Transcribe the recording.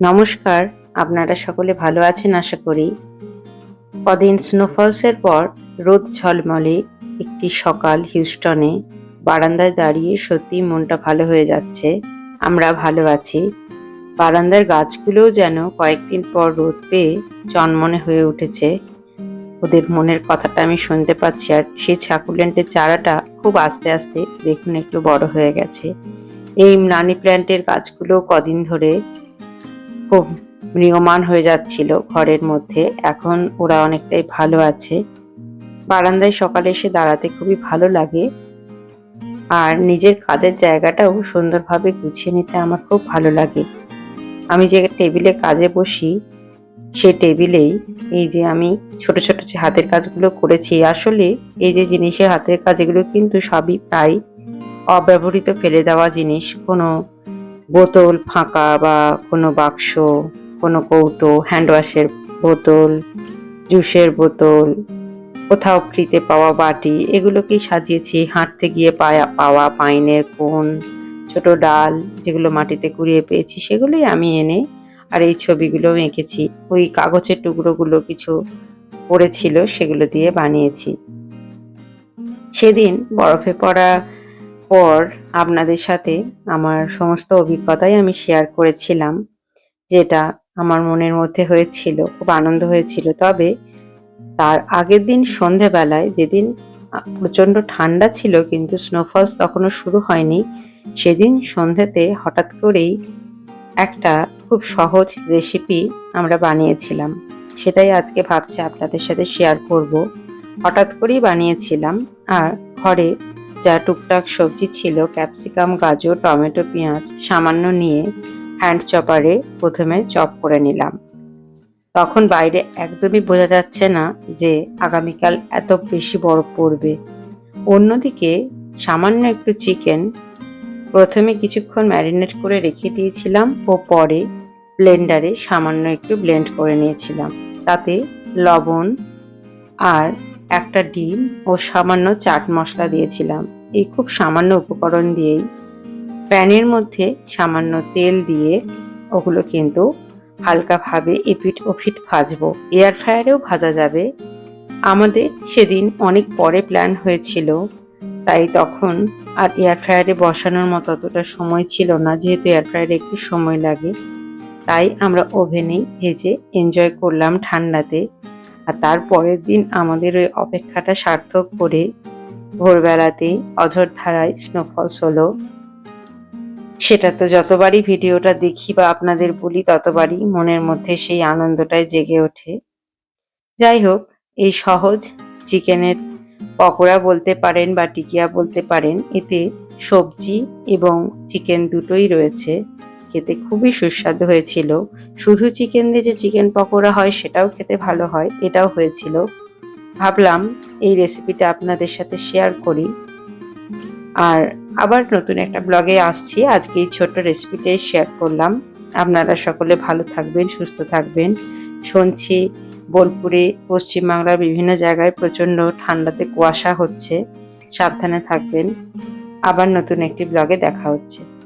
নমস্কার, আপনারা সকলে ভালো আছেন আশা করি। কদিন স্নোফলসের পর রোদ ঝলমলে একটি সকাল হিউস্টনে। বারান্দায় দাঁড়িয়ে সত্যি মনটা ভালো হয়ে যাচ্ছে। আমরা ভালো আছি। বারান্দার গাছগুলোও যেন কয়েকদিন পর রোদ পেয়ে চনমনে হয়ে উঠেছে। ওদের মনের কথাটা আমি শুনতে পাচ্ছি আর সেই ছাকুলেন্টের চারাটা খুব আস্তে আস্তে দেখুন একটু বড় হয়ে গেছে। এই মানি প্ল্যান্টের গাছগুলো কদিন ধরে খুব ম্রিয়মান হয়ে যাচ্ছিল ঘরের মধ্যে। এখন ওরা অনেকটাই ভালো আছে। বারান্দায় সকালে এসে দাঁড়াতে খুবই ভালো লাগে। আর নিজের কাজের জায়গাটাও সুন্দরভাবে গুছিয়ে নিতে আমার খুব ভালো লাগে। আমি যে টেবিলে কাজে বসি, সে টেবিলেই এই যে আমি ছোট ছোট যে হাতের কাজগুলো করেছি, আসলে এই যে জিনিসের হাতের কাজ এগুলো কিন্তু সবই প্রায় অব্যবহৃত ফেলে দেওয়া জিনিস। কোনো বোতল ফাঁকা বা কোনো বাক্স, কোনো কৌটো হ্যান্ড ওয়াশের বোতল, জুসের বোতল, কোথাও ফ্রিতে পাওয়া বাটি এগুলোকেই সাজিয়েছি। হাঁটতে গিয়ে পায়া, পাওয়া পাইনের কোন ছোট ডাল যেগুলো মাটিতে কুড়িয়ে পেয়েছি, সেগুলোই আমি এনে আর এই ছবিগুলো এঁকেছি। ওই কাগজের টুকরোগুলো কিছু পড়েছিল, সেগুলো দিয়ে বানিয়েছি। সেদিন বরফে পড়া পর আপনাদের সাথে আমার সমস্ত অভিজ্ঞতাই আমি শেয়ার করেছিলাম, যেটা আমার মনের মধ্যে হয়েছিল, খুব আনন্দ হয়েছিল। তবে তার আগের দিন সন্ধেবেলায় যেদিন প্রচণ্ড ঠান্ডা ছিল, কিন্তু স্নোফলস তখনও শুরু হয়নি, সেদিন সন্ধেতে হঠাৎ করেই একটা খুব সহজ রেসিপি আমরা বানিয়েছিলাম। সেটাই আজকে ভাবছি আপনাদের সাথে শেয়ার করব। হঠাৎ করেই বানিয়েছিলাম, আর ঘরে যা টুকটাক সবজি ছিল, ক্যাপসিকাম, গাজর, টমেটো, পেঁয়াজ, সামান্য নিয়ে হ্যান্ড চপারে প্রথমে চপ করে নিলাম। তখন বাইরে একদমই বোঝা যাচ্ছে না যে আগামীকাল এত বেশি বরফ পড়বে। অন্যদিকে সামান্য একটু চিকেন প্রথমে কিছুক্ষণ ম্যারিনেট করে রেখে দিয়েছিলাম ও পরে ব্লেন্ডারে সামান্য একটু ব্লেন্ড করে নিয়েছিলাম। তাতে লবণ আর একটা ডিম ও সামান্য চাট মশলা দিয়েছিলাম। এই খুব সামান্য উপকরণ দিয়েই। প্যানের মধ্যে সামান্য তেল দিয়ে ওগুলো কিন্তু হালকাভাবে এপিট ওপিট ভাজবো। এয়ার ফ্রায়ারেও ভাজা যাবে। আমাদের সেদিন অনেক পরে প্ল্যান হয়েছিল, তাই তখন আর এয়ার ফ্রায়ারে বসানোর মতো অতটা সময় ছিল না, যেহেতু এয়ার ফ্রায়ারে একটু সময় লাগে। তাই আমরা ওভেনেই ভেজে এনজয় করলাম ঠান্ডাতে। আর তার পরের দিন আমাদের ওই অপেক্ষাটা সার্থক করে ভোরবেলাতেই অঝর ধারায় স্নোফলস হলো। সেটা তো যতবারই ভিডিওটা দেখি বা আপনাদের বলি, ততবারই মনের মধ্যে সেই আনন্দটাই জেগে ওঠে। যাই হোক, এই সহজ চিকেনের পকোড়া বলতে পারেন বা টিকিয়া বলতে পারেন, এতে সবজি এবং চিকেন দুটোই রয়েছে। খেতে খুবই সুস্বাদু হয়েছিল। শুধু চিকেন দিয়ে যে চিকেন পকোড়া হয়, সেটাও খেতে ভালো হয়, এটাও হয়েছিল। ভাবলাম এই রেসিপিটা আপনাদের সাথে শেয়ার করি। আর আবার নতুন একটা ব্লগে আসছি, আজকে এই ছোট্ট রেসিপিটাই শেয়ার করলাম। আপনারা সকলে ভালো থাকবেন, সুস্থ থাকবেন। শুনছি বোলপুরে, পশ্চিমবাংলার বিভিন্ন জায়গায় প্রচণ্ড ঠান্ডাতে কুয়াশা হচ্ছে। সাবধানে থাকবেন। আবার নতুন একটি ব্লগে দেখা হচ্ছে।